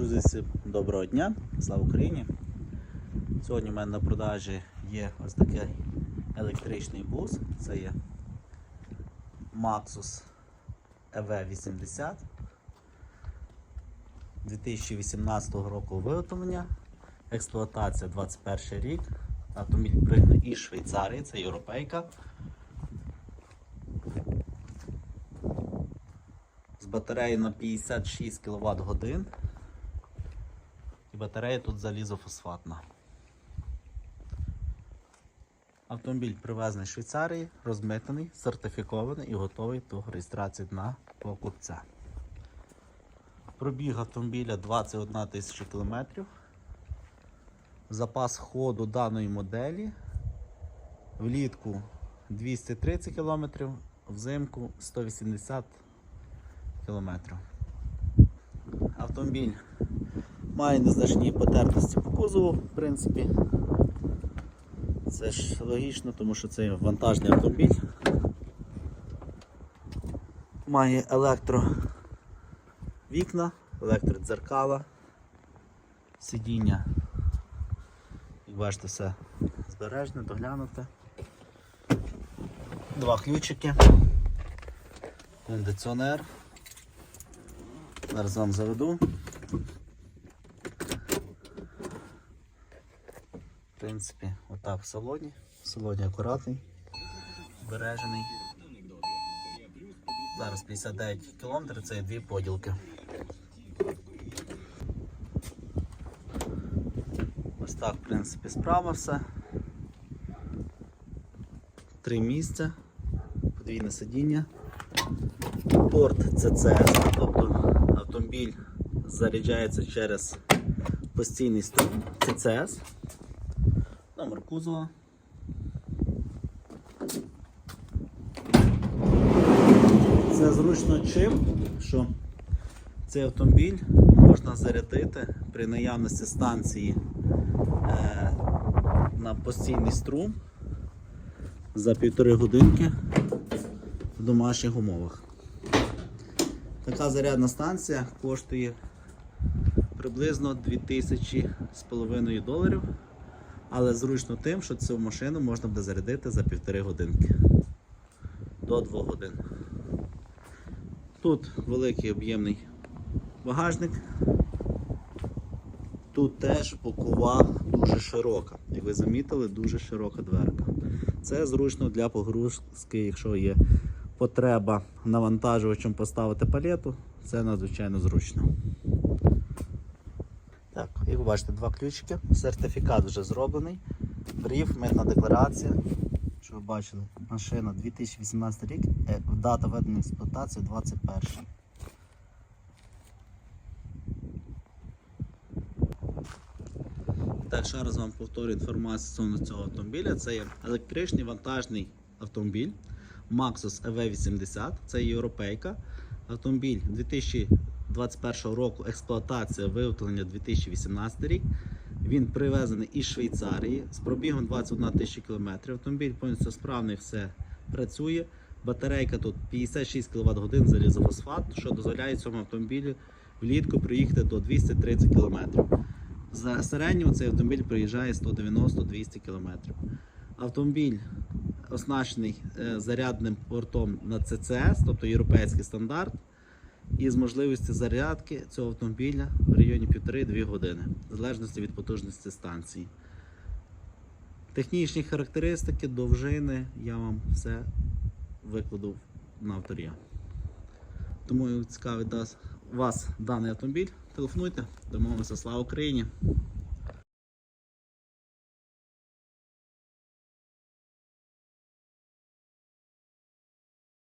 Друзі, всім доброго дня, слава Україні! Сьогодні в мене на продажі є ось такий електричний бус. Це є Maxus EV80 2018 року виготовлення, експлуатація 21 рік. Автомобіль пригнаний із Швейцарії, це європейка. З батареї на 56 кВт годин. Батарея тут залізофосфатна. Автомобіль привезений з Швейцарії, розмитаний, сертифікований і готовий до реєстрації на покупця. Пробіг автомобіля 21 тисяча кілометрів. Запас ходу даної моделі влітку 230 км, взимку 180 км. Автомобіль має незначні потертості по кузову, в принципі. Це ж логічно, тому що це вантажний автомобіль. Має електровікна, електродзеркала, сидіння. Як бачите, все збережне, доглянуте. Два ключики, кондиціонер. Зараз вам заведу. Принципі, отак в салоні. В салоні акуратний, збережений. Зараз 59 км, це дві поділки. Ось так, в принципі, справа все. Три місця, подвійне сидіння. Порт CCS, тобто автомобіль заряджається через постійний струм CCS. Номер кузова. Це зручно чим, що цей автомобіль можна зарядити при наявності станції е, на постійний струм за півтори годинки в домашніх умовах. Така зарядна станція коштує приблизно 2000 з половиною доларів, але зручно тим, що цю машину можна буде зарядити за півтори годинки до 2 годин. Тут великий об'ємний багажник. Тут теж бокова дуже широка. Як ви замітили, дуже широка дверка. Це зручно для погрузки, якщо є потреба навантажувачем поставити палету, це надзвичайно зручно. Так, як ви бачите, два ключики. Сертифікат вже зроблений. Бриф, митна декларація. Що ви бачили, машина 2018 рік, е, дата введення в експлуатацію 21. Так, ще раз вам повторю інформацію стосовно цього автомобіля. Це є електричний вантажний автомобіль Maxus EV80, це європейка. Автомобіль 2021 року, експлуатація виготовлення 2018 рік. Він привезений із Швейцарії з пробігом 21 тисяча кілометрів. Автомобіль повністю справний, все працює. Батарейка тут 56 кВт годин залізофосфат, що дозволяє цьому автомобілю влітку проїхати до 230 км. За середньому цей автомобіль проїжджає 190-200 км. Автомобіль оснащений е, зарядним портом на CCS, тобто європейський стандарт, і з можливістю зарядки цього автомобіля в районі 1,5-2 години, в залежності від потужності станції. Технічні характеристики, довжини я вам все викладу на авторія. Тому цікавить вас даний автомобіль. Телефонуйте, домовимося, слава Україні!